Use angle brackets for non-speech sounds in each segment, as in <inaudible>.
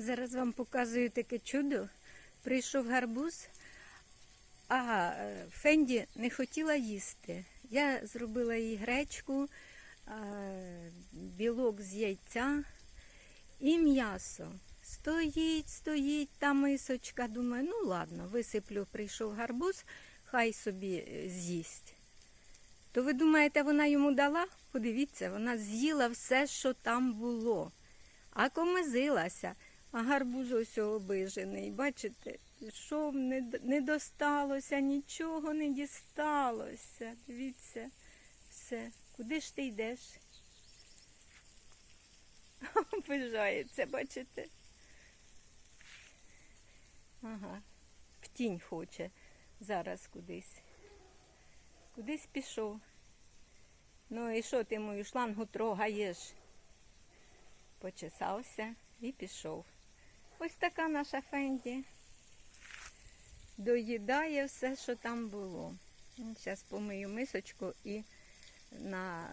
Зараз вам показую таке чудо. Прийшов гарбуз, а е, Фенді не хотіла їсти. Я зробила їй гречку, е, білок з яйця і м'ясо. Стоїть, стоїть та мисочка. Думаю, ну ладно, висиплю, прийшов гарбуз, хай собі е, з'їсть. То ви думаєте, вона йому дала? Подивіться, вона з'їла все, що там було. А комизилася, а гарбуз ось обижений. Бачите, що не, не досталося, нічого не дісталося. Дивіться, все. Куди ж ти йдеш? <laughs> Обижається, бачите? Ага, в тінь хоче зараз кудись. Кудись пішов. Ну і що ти мою шлангу трогаєш? Почесався і пішов. Ось така наша Фенді. Доїдає все, що там було. Зараз помию мисочку і на...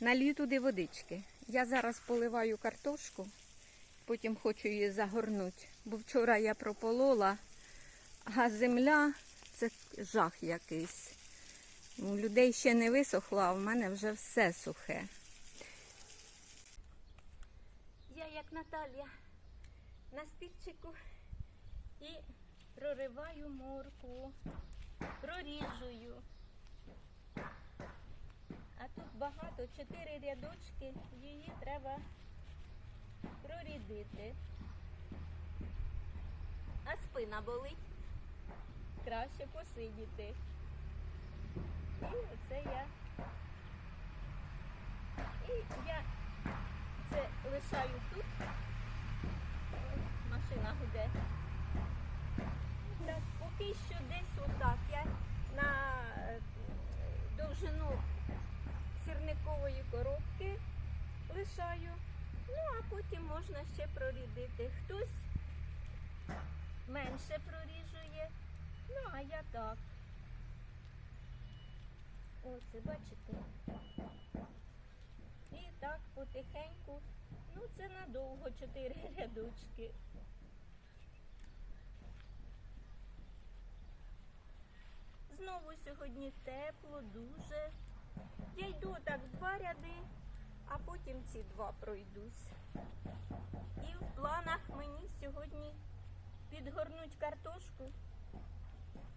налью туди водички. Я зараз поливаю картошку, потім хочу її загорнути. Бо вчора я прополола, а земля це жах якийсь. У людей ще не висохло, а в мене вже все сухе. Я як Наталія на стільчику і прориваю морку, проріжую. А тут багато, чотири рядочки, її треба прорідити. А спина болить. Краще посидіти. І оце я. І я це лишаю тут. Машина гуде. Так, поки що десь отак. Я на е, довжину сірникової коробки лишаю. Ну, а потім можна ще прорідити. Хтось менше проріжує. Ну, а я так. Оце, бачите? Так потихеньку. Ну, це надовго чотири <laughs> рядочки. Знову сьогодні тепло, дуже. Я йду так два ряди, а потім ці два пройдусь. І в планах мені сьогодні підгорнуть картошку.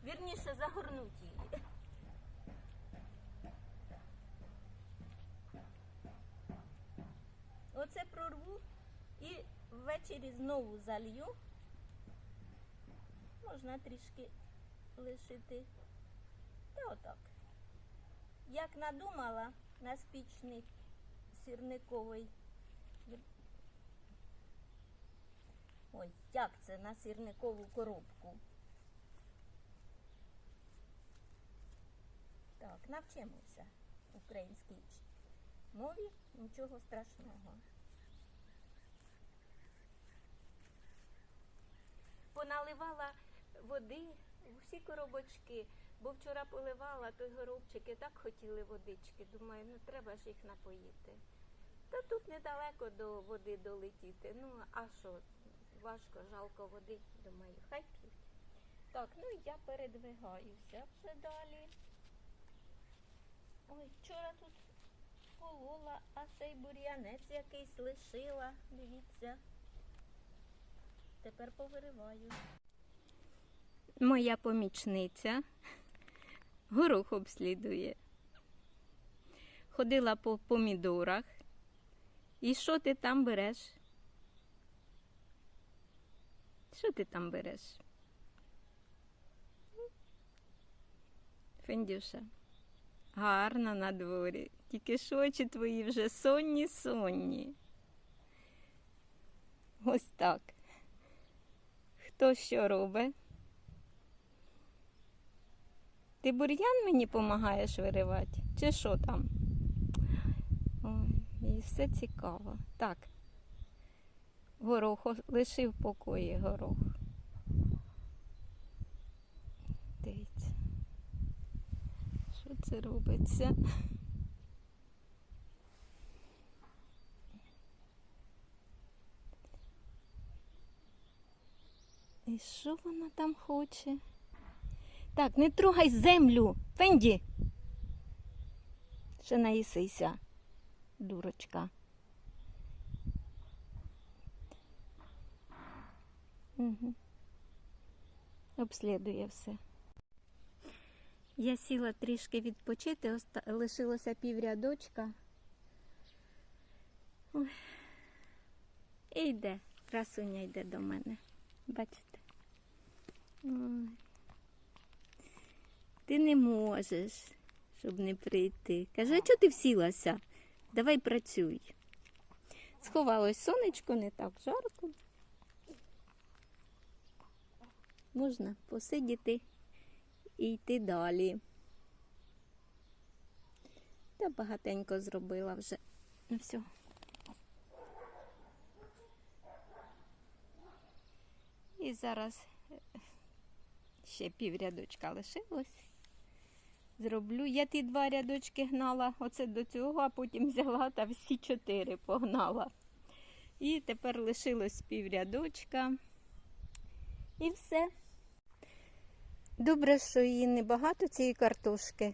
Вірніше загорнуть її. Оце прорву і ввечері знову залью. Можна трішки лишити. Та отак. Як надумала на спічний сірниковий. Ой, як це на сірникову коробку? Так, навчимося українській ч- мові, нічого страшного. Поналивала води в усі коробочки, бо вчора поливала той горобчики, так хотіли водички. Думаю, ну треба ж їх напоїти. Та тут недалеко до води долетіти. Ну, а що, важко, жалко води, думаю, хай п'ють. Так, ну я передвигаюся вже далі. Ой, вчора тут полола, а ще й бур'янець якийсь лишила. Дивіться. Тепер повириваю. Моя помічниця горох обслідує. Ходила по помідорах. І що ти там береш? Що ти там береш? Фендюша. Гарно на дворі. Тільки ж очі твої вже сонні сонні. Ось так. Хто що робить? Ти бур'ян мені допомагаєш виривати? Чи що там? Ой, і все цікаво. Так. Горох о- лиши в покої горох. Дивіться. Що це робиться? І що вона там хоче? Так, не трогай землю. Фенді. Ще наїсися, дурочка. Угу. Обслідує все. Я сіла трішки відпочити, лишилося піврядочка. І йде, красуня йде до мене. Бачите? Ти не можеш, щоб не прийти. Каже, а чого ти всілася? Давай працюй. Сховалось сонечко, не так жарко. Можна посидіти і йти далі. Та багатенько зробила вже. Ну все. І зараз ще пів рядочка лишилось. Зроблю. Я ті два рядочки гнала оце до цього, а потім взяла та всі чотири погнала. І тепер лишилось пів рядочка. І все. Добре, що її небагато цієї картошки.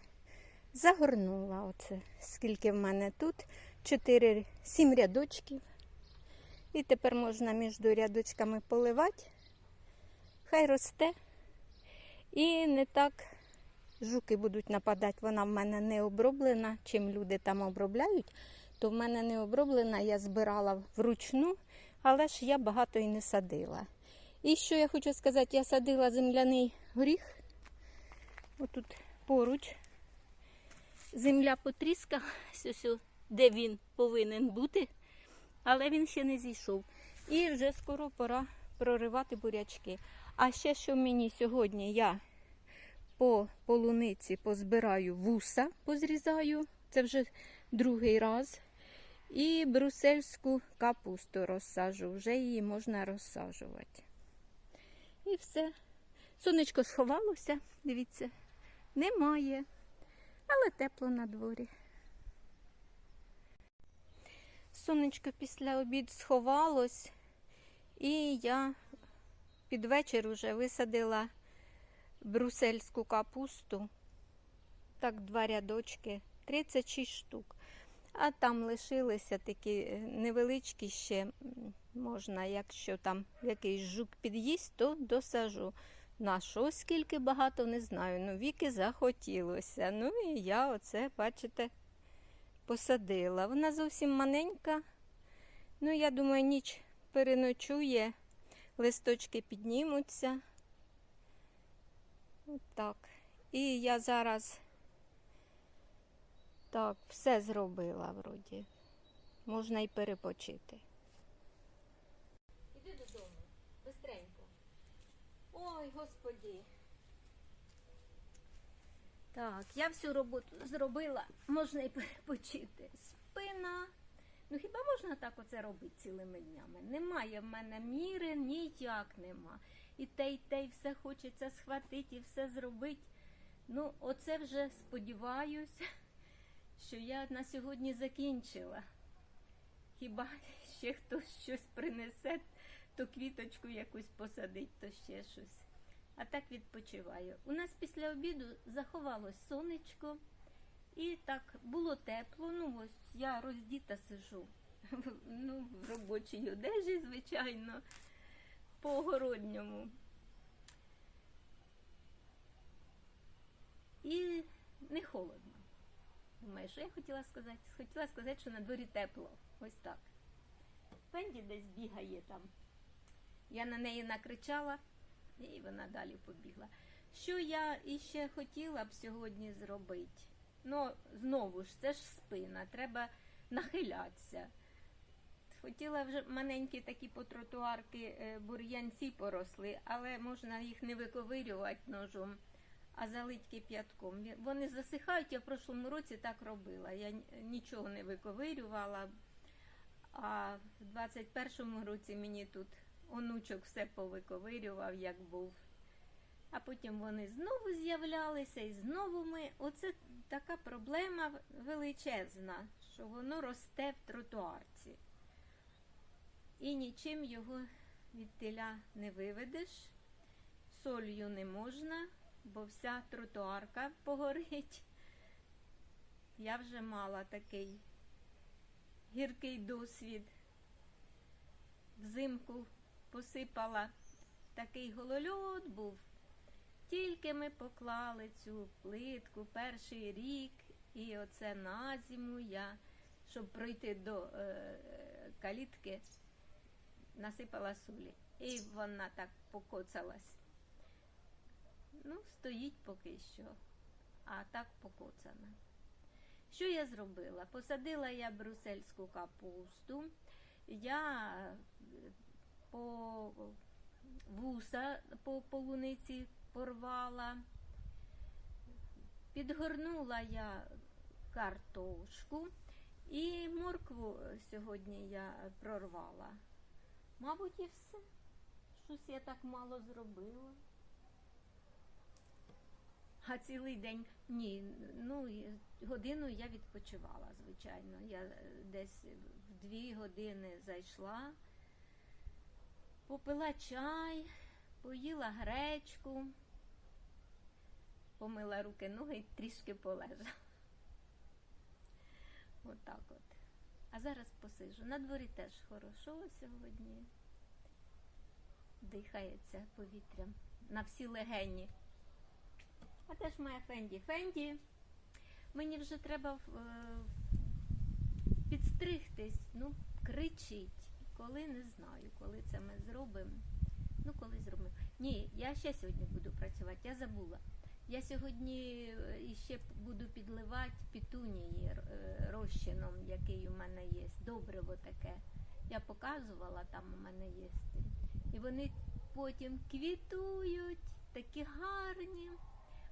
Загорнула оце, скільки в мене тут. Чотири, сім рядочків. І тепер можна між рядочками поливати. Хай росте. І не так жуки будуть нападати. Вона в мене не оброблена. Чим люди там обробляють, то в мене не оброблена, я збирала вручну, але ж я багато і не садила. І що я хочу сказати, я садила земляний горіх. Отут поруч. Земля потріскалася, ось, де він повинен бути, але він ще не зійшов. І вже скоро пора проривати бурячки. А ще що мені сьогодні я по полуниці позбираю вуса, позрізаю, це вже другий раз. І брусельську капусту розсажу, вже її можна розсаджувати. І все. Сонечко сховалося, дивіться, немає, але тепло на дворі. Сонечко після обід сховалось, і я під вечір вже висадила брусельську капусту. Так, два рядочки, 36 штук. А там лишилися такі е, невеличкі ще можна, якщо там якийсь жук під'їсть, то досажу. На що скільки багато, не знаю. Ну, віки захотілося. Ну і я оце, бачите, посадила. Вона зовсім маленька. Ну, я думаю, ніч переночує, листочки піднімуться. Отак. І я зараз так, все зробила вроді. Можна і перепочити. Іди додому, бистренько. Ой, господі. Так, я всю роботу зробила, можна і перепочити. Спина. Ну хіба можна так оце робити цілими днями? Немає в мене міри, ніяк нема. І те, і те, і все хочеться схватити, і все зробити. Ну, оце вже сподіваюся, що я на сьогодні закінчила. Хіба ще хтось щось принесе, то квіточку якусь посадить, то ще щось. А так відпочиваю. У нас після обіду заховалось сонечко, і так було тепло. Ну ось я роздіта сижу. <laughs> Ну, в робочій одежі, звичайно, по огородньому. І не холодно. Думаю, що я хотіла сказати? Хотіла сказати, що на дворі тепло. Ось так. Пенді десь бігає там. Я на неї накричала, і вона далі побігла. Що я іще хотіла б сьогодні зробити? Ну, знову ж, це ж спина, треба нахилятися. Хотіла вже маленькі такі по тротуарки е, бур'янці поросли, але можна їх не виковирювати ножом, а залить кип'ятком. Вони засихають, я в прошлому році так робила. Я нічого не виковирювала. А в 21-му році мені тут онучок все повиковирював, як був. А потім вони знову з'являлися і знову ми. Оце така проблема величезна, що воно росте в тротуарці. І нічим його від теля не виведеш. солью не можна, бо вся тротуарка погорить. Я вже мала такий гіркий досвід. Взимку посипала такий голольот був. Тільки ми поклали цю плитку перший рік, і оце на зиму я, щоб пройти до е, калітки, насипала солі. І вона так покоцалась. Ну, стоїть поки що, а так покоцана. Що я зробила? Посадила я брусельську капусту, я е, по вуса по полуниці порвала, підгорнула я картошку і моркву сьогодні я прорвала. Мабуть, і все. Щось я так мало зробила. А цілий день ні, ну годину я відпочивала, звичайно. Я е, десь в дві години зайшла, попила чай, поїла гречку, помила руки, ноги і трішки полежала. Отак от. А зараз посижу. На дворі теж хорошо сьогодні. Дихається повітрям на всі легені. А теж моя Фенді. Фенді, мені вже треба е, підстригтись, ну, кричить. Коли не знаю, коли це ми зробимо. Ну, коли зробимо. Ні, я ще сьогодні буду працювати, я забула. Я сьогодні е, іще буду підливати пітунії е, розчином, який у мене є. Добриво таке. Я показувала, там у мене є. І вони потім квітують, такі гарні.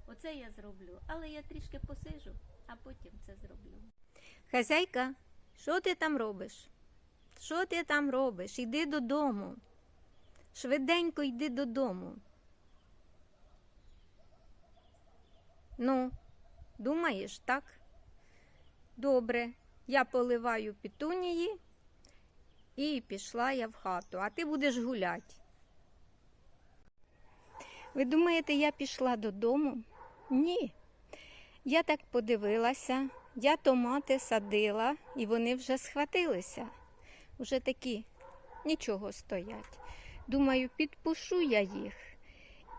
Оце я зроблю. Але я трішки посижу, а потім це зроблю. Хазяйка, що ти там робиш? Що ти там робиш? Іди додому. Швиденько йди додому. Ну, думаєш, так? Добре, я поливаю пітунії і пішла я в хату, а ти будеш гуляти. Ви думаєте, я пішла додому? Ні. Я так подивилася, я томати садила, і вони вже схватилися. Уже такі нічого стоять. Думаю, підпушу я їх.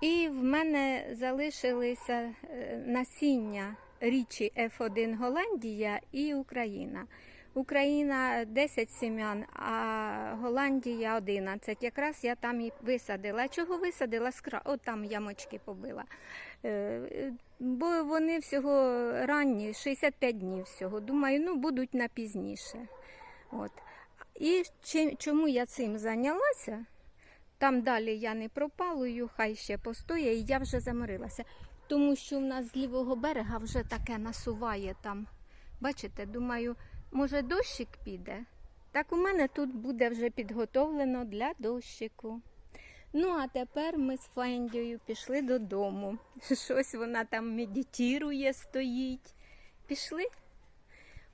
І в мене залишилися е, насіння річі F1 Голландія і Україна. Україна 10 сім'ян, а Голландія 11. Якраз я там і висадила. Чого висадила? Скра... О, там ямочки побила. Е, Бо вони всього ранні, 65 днів всього. Думаю, ну будуть на пізніше. От. І чи- чому я цим зайнялася? Там далі я не пропалую, хай ще постоє, і я вже замирилася. Тому що в нас з лівого берега вже таке насуває там. Бачите, думаю, може дощик піде? Так у мене тут буде вже підготовлено для дощику. Ну, а тепер ми з Фендією пішли додому. Щось вона там медитує, стоїть. Пішли?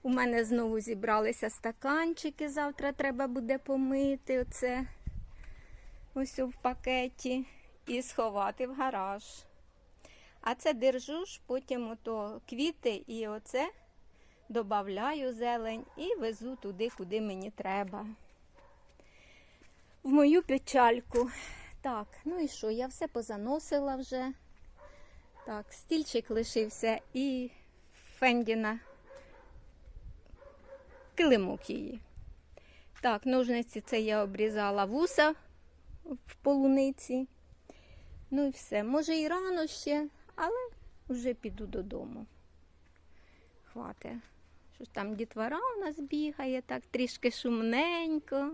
У мене знову зібралися стаканчики, завтра треба буде помити оце ось в пакеті і сховати в гараж. А це держу ж, потім ото квіти і оце додаю зелень і везу туди, куди мені треба. В мою печальку. Так, ну і що? Я все позаносила вже. Так, стільчик лишився і Фендіна килимок її. Так, ножниці це я обрізала вуса в полуниці. Ну і все. Може і рано ще, але вже піду додому. Хватить. Що ж там дітвора у нас бігає, так трішки шумненько.